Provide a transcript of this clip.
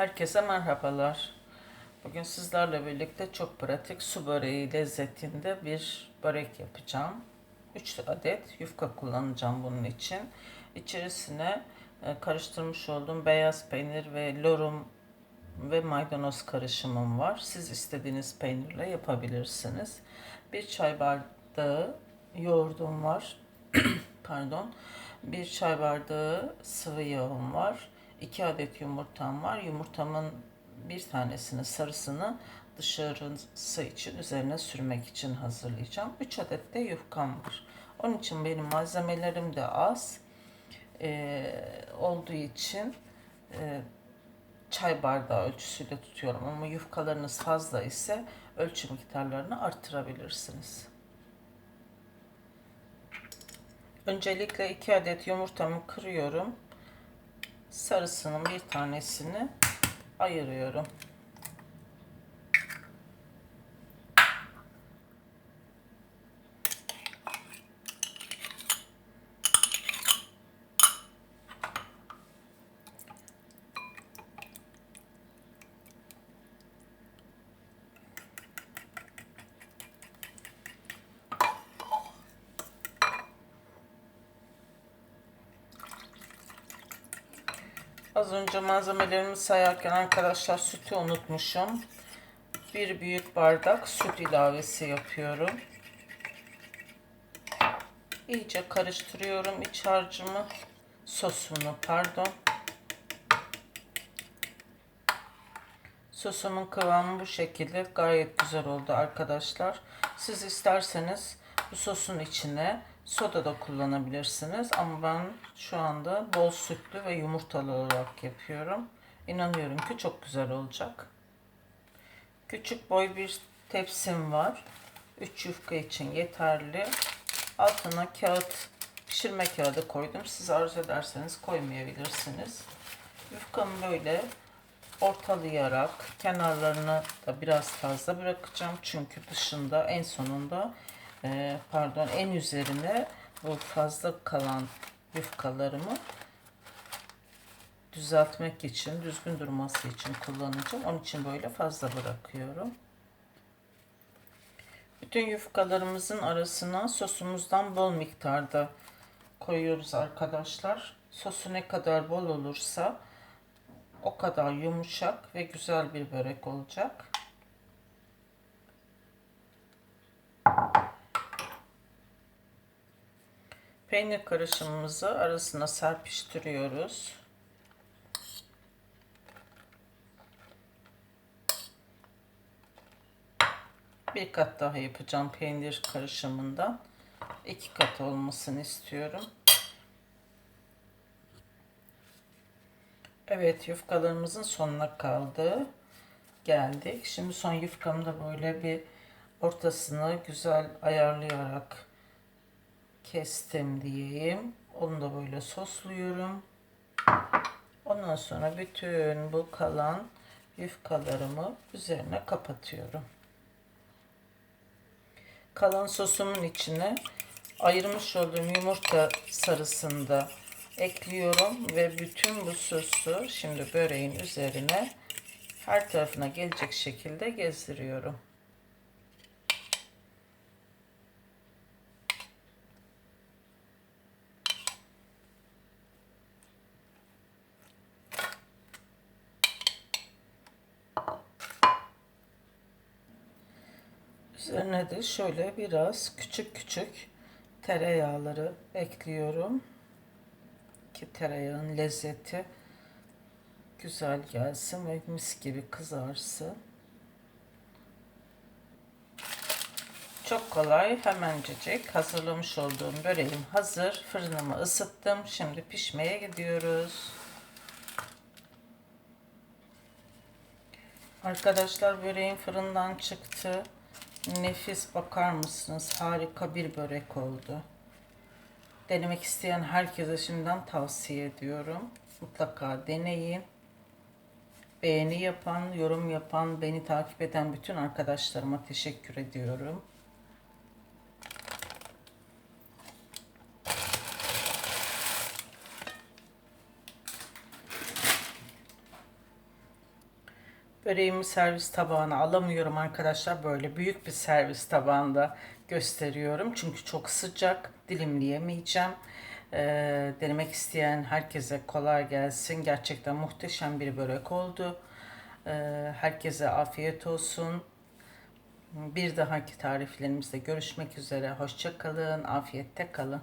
Herkese merhabalar. Bugün sizlerle birlikte çok pratik su böreği lezzetinde bir börek yapacağım. 3 adet yufka kullanacağım bunun için. İçerisine e, karıştırmış olduğum beyaz peynir ve lorum ve maydanoz karışımım var. Siz istediğiniz peynirle yapabilirsiniz. Bir çay bardağı yoğurdum var. Pardon. Bir çay bardağı sıvı yağım var. 2 adet yumurtam var. Yumurtamın bir tanesini sarısını dışarısı için üzerine sürmek için hazırlayacağım. 3 adet de yufkam var. Onun için benim malzemelerim de az ee, olduğu için e, çay bardağı ölçüsüyle tutuyorum. Ama yufkalarınız fazla ise ölçü miktarlarını arttırabilirsiniz. Öncelikle 2 adet yumurtamı kırıyorum. Sarısının bir tanesini ayırıyorum. Az önce malzemelerimi sayarken arkadaşlar sütü unutmuşum. Bir büyük bardak süt ilavesi yapıyorum. İyice karıştırıyorum iç harcımı. Sosunu pardon. Sosumun kıvamı bu şekilde gayet güzel oldu arkadaşlar. Siz isterseniz bu sosun içine soda da kullanabilirsiniz ama ben şu anda bol sütlü ve yumurtalı olarak yapıyorum. İnanıyorum ki çok güzel olacak. Küçük boy bir tepsim var. 3 yufka için yeterli. Altına kağıt, pişirme kağıdı koydum. Siz arzu ederseniz koymayabilirsiniz. Yufkamı böyle ortalayarak kenarlarını da biraz fazla bırakacağım. Çünkü dışında en sonunda e, pardon en üzerine bu fazla kalan yufkalarımı düzeltmek için, düzgün durması için kullanacağım. Onun için böyle fazla bırakıyorum. Bütün yufkalarımızın arasına sosumuzdan bol miktarda koyuyoruz arkadaşlar. Sosu ne kadar bol olursa o kadar yumuşak ve güzel bir börek olacak. Peynir karışımımızı arasına serpiştiriyoruz. Bir kat daha yapacağım peynir karışımından. iki kat olmasını istiyorum. Evet yufkalarımızın sonuna kaldı. Geldik. Şimdi son yufkamı da böyle bir ortasını güzel ayarlayarak kestim diyeyim. Onu da böyle sosluyorum. Ondan sonra bütün bu kalan yufkalarımı üzerine kapatıyorum. Kalan sosumun içine ayırmış olduğum yumurta sarısını da ekliyorum ve bütün bu sosu şimdi böreğin üzerine her tarafına gelecek şekilde gezdiriyorum. Üzerine de şöyle biraz küçük küçük tereyağları ekliyorum. Ki tereyağın lezzeti güzel gelsin ve mis gibi kızarsın. Çok kolay, hemencecik hazırlamış olduğum böreğim hazır. Fırınımı ısıttım. Şimdi pişmeye gidiyoruz. Arkadaşlar böreğim fırından çıktı. Nefis bakar mısınız? Harika bir börek oldu. Denemek isteyen herkese şimdiden tavsiye ediyorum. Mutlaka deneyin. Beğeni yapan, yorum yapan, beni takip eden bütün arkadaşlarıma teşekkür ediyorum. Böreğimi servis tabağına alamıyorum arkadaşlar. Böyle büyük bir servis tabağında gösteriyorum. Çünkü çok sıcak. Dilimleyemeyeceğim. Ee, denemek isteyen herkese kolay gelsin. Gerçekten muhteşem bir börek oldu. Ee, herkese afiyet olsun. Bir dahaki tariflerimizde görüşmek üzere. Hoşça kalın. Afiyette kalın.